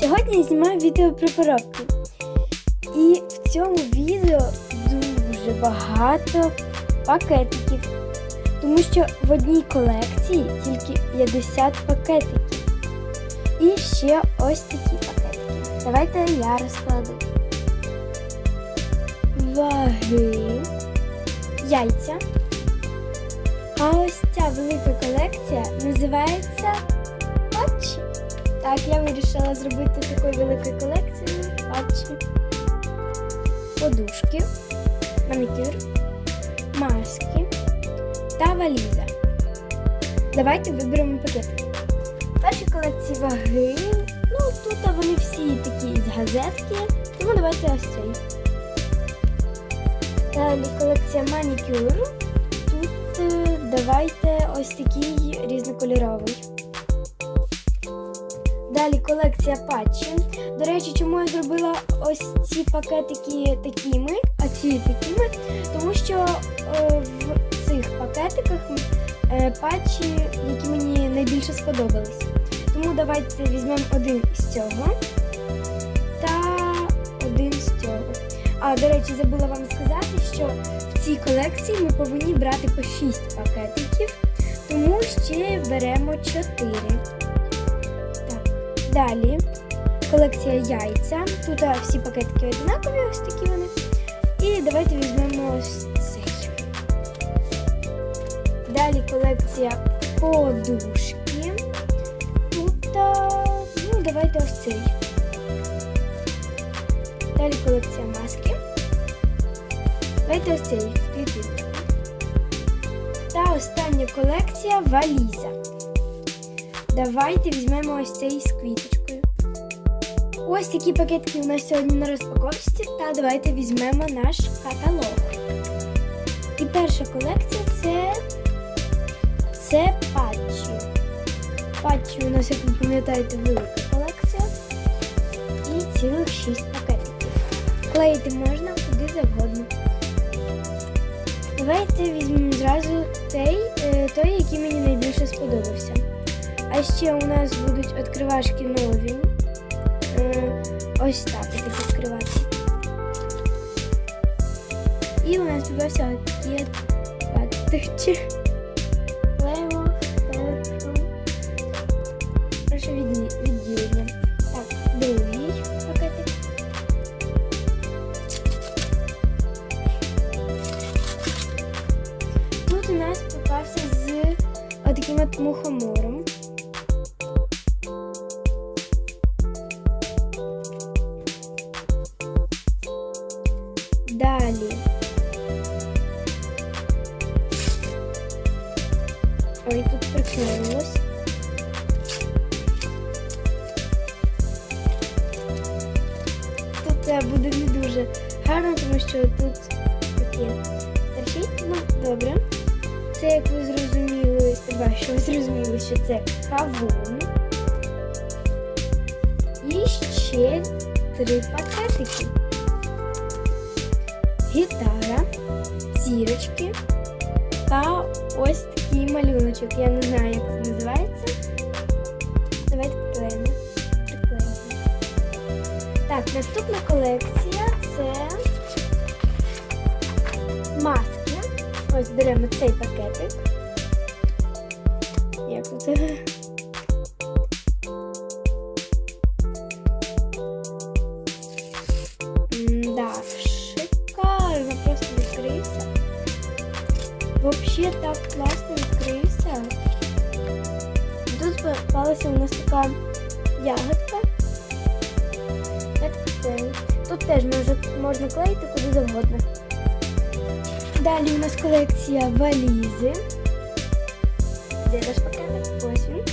Сьогодні я знімаю відео про коробки. І в цьому відео дуже багато пакетиків. Тому що в одній колекції тільки 50 пакетиків. І ще ось такі пакетики. Давайте я розкладу. Ваги, яйця. А ось ця велика колекція називається. Так, я вирішила зробити такою великою колекцією патчі. Подушки, манікюр, маски та валіза. Давайте виберемо пакетики. Перші колекції ваги. Ну, тут вони всі такі з газетки, тому давайте ось цей. Далі колекція манікюр. Тут е, давайте ось такий різнокольоровий. Далі колекція патчі. До речі, чому я зробила ось ці пакетики такими, а ці такими? Тому що е, в цих пакетиках е, патчі, які мені найбільше сподобались. Тому давайте візьмемо один із цього та один з цього. А, до речі, забула вам сказати, що в цій колекції ми повинні брати по 6 пакетиків, тому ще беремо 4. Далі колекція яйця. Тут всі пакетики однакові, ось такі вони. І давайте візьмемо ось цей. Далі колекція подушки. Тут, ну, давайте ось цей. Далі колекція маски. Давайте ось цей. Та остання колекція валіза. Давайте візьмемо ось цей з квіточкою. Ось такі пакетики у нас сьогодні на розпаковці. Та давайте візьмемо наш каталог. І перша колекція це, це патчі. Патчі у нас, як ви пам'ятаєте, велика колекція. І цілих 6 пакетиків. Клеїти можна куди завгодно. Давайте візьмемо зразу той, е, той, який мені найбільше сподобався. А ще у нас будуть відкривашки нові. Е, Ось так будуть відкривати. І у нас попався такий патичі. Лево, першу. Прошу відділення. Так, другий пакетик. Тут у нас попався з отаким от мухомором. Далі. Ой, тут приклеїлось. Тут це буде не дуже гарно, тому що тут таке старшить. Ну, добре. Це, як ви зрозуміли, сподіваюся, що ви зрозуміли, що це кавун. І ще три пакетики. Гітара, зірочки та ось такий малюночок. Я не знаю, як це називається. Давайте приклеїмо. Так, наступна колекція це маски. Ось беремо цей пакетик. Як тут? Вообще так класно відкрився. Тут попалася у нас така ягодка. Тут теж можна клеїти куди завгодно. Далі у нас колекція валізи. Де наш пакетик? Ось він.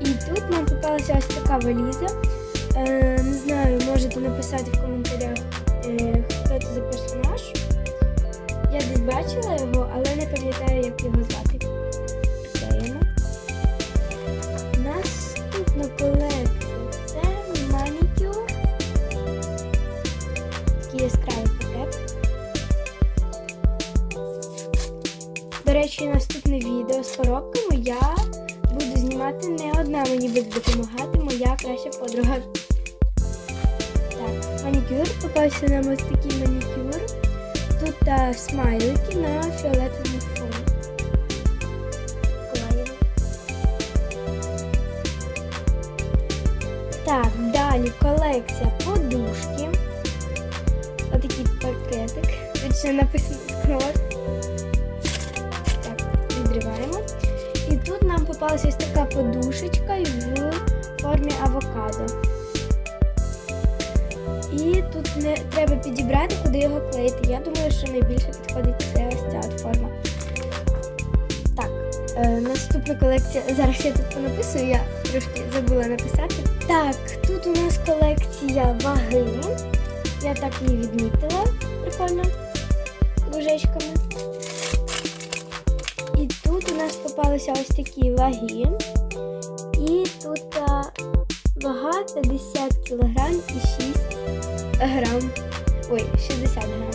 І тут нам попалася ось така валіза. Е, не знаю, можете написати в коментарях, хто це за персонаж. Я десь бачила його, але не пам'ятаю, як його звати. Приклеїмо. Наступна колекція це манікюр. Такий яскравий пакет. До речі, наступне відео з коробками я буду знімати не одна, мені буде допомагати моя краща подруга. Манікюр. Попався нам ось такий манікюр. Тут та смайлики на фіолетовому фоні. Так, далі колекція подушки. Отакий пакетик. Тут ще написано. Так, відриваємо. І тут нам попалася ось така подушечка в формі авокадо. І тут не треба підібрати, куди його клеїти. Я думаю, що найбільше підходить це ось ця форма. Так, е, наступна колекція. Зараз я тут понаписую, я трошки забула написати. Так, тут у нас колекція ваги. Я так її відмітила. Прикольно. Вужечками. І тут у нас попалися ось такі ваги. І тут а, вага 50 кг і 6 грам. Ой, 60 грам.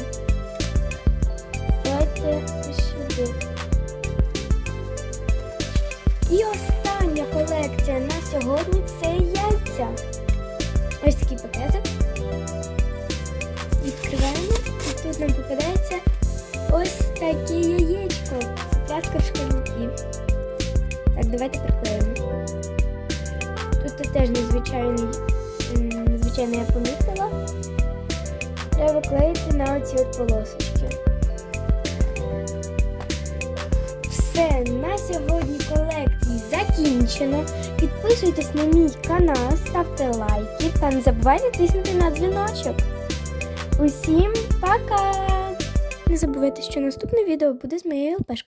Давайте сюди. І остання колекція на сьогодні це яйця. Ось такий пакетик. Відкриваємо. І тут нам попадається ось таке яєчко. Цеплятка в шкільники. Так, давайте приклеїмо. Тут теж незвичайний, незвичайно я помітила. Треба клеїти на оці от полосочки. Все, на сьогодні колекції закінчено. Підписуйтесь на мій канал, ставте лайки та не забувайте тиснути на дзвіночок. Усім пока! Не забувайте, що наступне відео буде з моєю ЛПшкою.